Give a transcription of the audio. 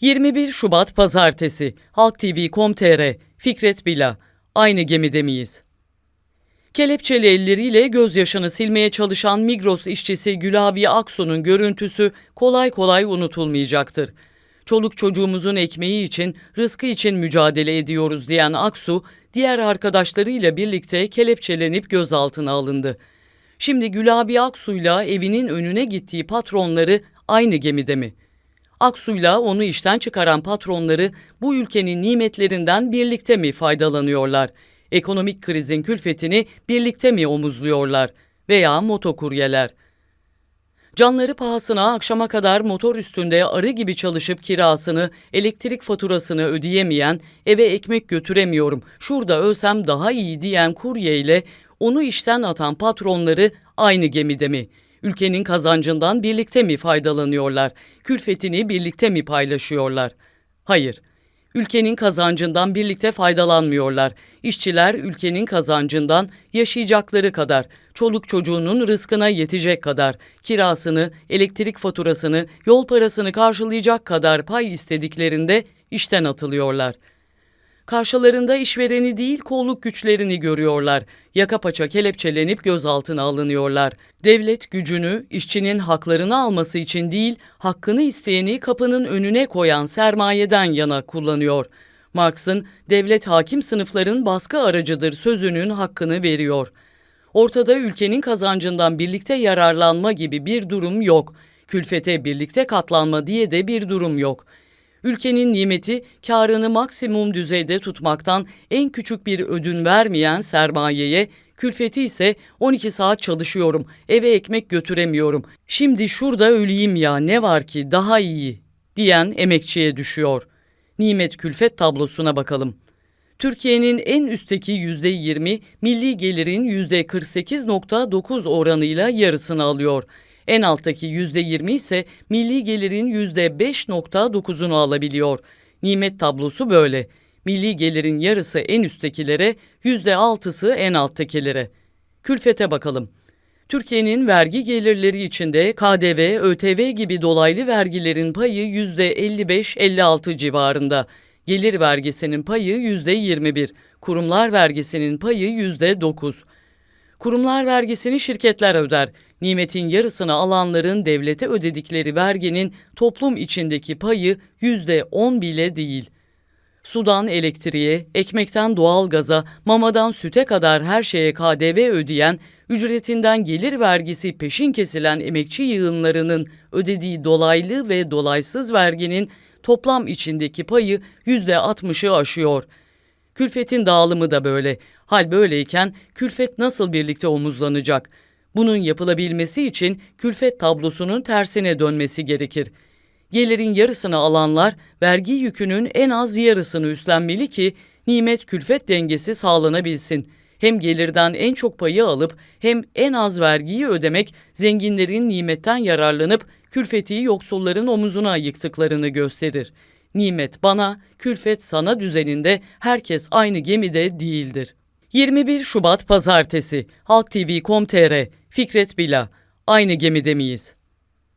21 Şubat Pazartesi Halk TV.com.tr Fikret Bila Aynı gemide miyiz? Kelepçeli elleriyle gözyaşını silmeye çalışan Migros işçisi Gülabi Aksu'nun görüntüsü kolay kolay unutulmayacaktır. Çoluk çocuğumuzun ekmeği için, rızkı için mücadele ediyoruz diyen Aksu, diğer arkadaşlarıyla birlikte kelepçelenip gözaltına alındı. Şimdi Gülabi Aksu'yla evinin önüne gittiği patronları aynı gemide mi? Aksu'yla onu işten çıkaran patronları bu ülkenin nimetlerinden birlikte mi faydalanıyorlar? Ekonomik krizin külfetini birlikte mi omuzluyorlar? Veya motokuryeler? Canları pahasına akşama kadar motor üstünde arı gibi çalışıp kirasını, elektrik faturasını ödeyemeyen, eve ekmek götüremiyorum, şurada ölsem daha iyi diyen kurye ile onu işten atan patronları aynı gemide mi? Ülkenin kazancından birlikte mi faydalanıyorlar? Külfetini birlikte mi paylaşıyorlar? Hayır. Ülkenin kazancından birlikte faydalanmıyorlar. İşçiler ülkenin kazancından yaşayacakları kadar, çoluk çocuğunun rızkına yetecek kadar, kirasını, elektrik faturasını, yol parasını karşılayacak kadar pay istediklerinde işten atılıyorlar. Karşılarında işvereni değil kolluk güçlerini görüyorlar. Yaka paça kelepçelenip gözaltına alınıyorlar. Devlet gücünü işçinin haklarını alması için değil, hakkını isteyeni kapının önüne koyan sermayeden yana kullanıyor. Marx'ın devlet hakim sınıfların baskı aracıdır sözünün hakkını veriyor. Ortada ülkenin kazancından birlikte yararlanma gibi bir durum yok. Külfete birlikte katlanma diye de bir durum yok. Ülkenin nimeti karını maksimum düzeyde tutmaktan en küçük bir ödün vermeyen sermayeye, külfeti ise 12 saat çalışıyorum, eve ekmek götüremiyorum. Şimdi şurada öleyim ya ne var ki daha iyi diyen emekçiye düşüyor. Nimet külfet tablosuna bakalım. Türkiye'nin en üstteki %20, milli gelirin %48.9 oranıyla yarısını alıyor. En alttaki %20 ise milli gelirin %5.9'unu alabiliyor. Nimet tablosu böyle. Milli gelirin yarısı en üsttekilere, %6'sı en alttakilere. Külfete bakalım. Türkiye'nin vergi gelirleri içinde KDV, ÖTV gibi dolaylı vergilerin payı %55-56 civarında. Gelir vergisinin payı %21, kurumlar vergisinin payı %9. Kurumlar vergisini şirketler öder. Nimetin yarısını alanların devlete ödedikleri verginin toplum içindeki payı yüzde on bile değil. Sudan elektriğe, ekmekten doğalgaza, mamadan süte kadar her şeye KDV ödeyen, ücretinden gelir vergisi peşin kesilen emekçi yığınlarının ödediği dolaylı ve dolaysız verginin toplam içindeki payı yüzde altmışı aşıyor. Külfetin dağılımı da böyle. Hal böyleyken külfet nasıl birlikte omuzlanacak?'' Bunun yapılabilmesi için külfet tablosunun tersine dönmesi gerekir. Gelirin yarısını alanlar vergi yükünün en az yarısını üstlenmeli ki nimet külfet dengesi sağlanabilsin. Hem gelirden en çok payı alıp hem en az vergiyi ödemek zenginlerin nimetten yararlanıp külfeti yoksulların omuzuna yıktıklarını gösterir. Nimet bana, külfet sana düzeninde herkes aynı gemide değildir. 21 Şubat Pazartesi Halk TV.com.tr Fikret Bila Aynı gemide miyiz?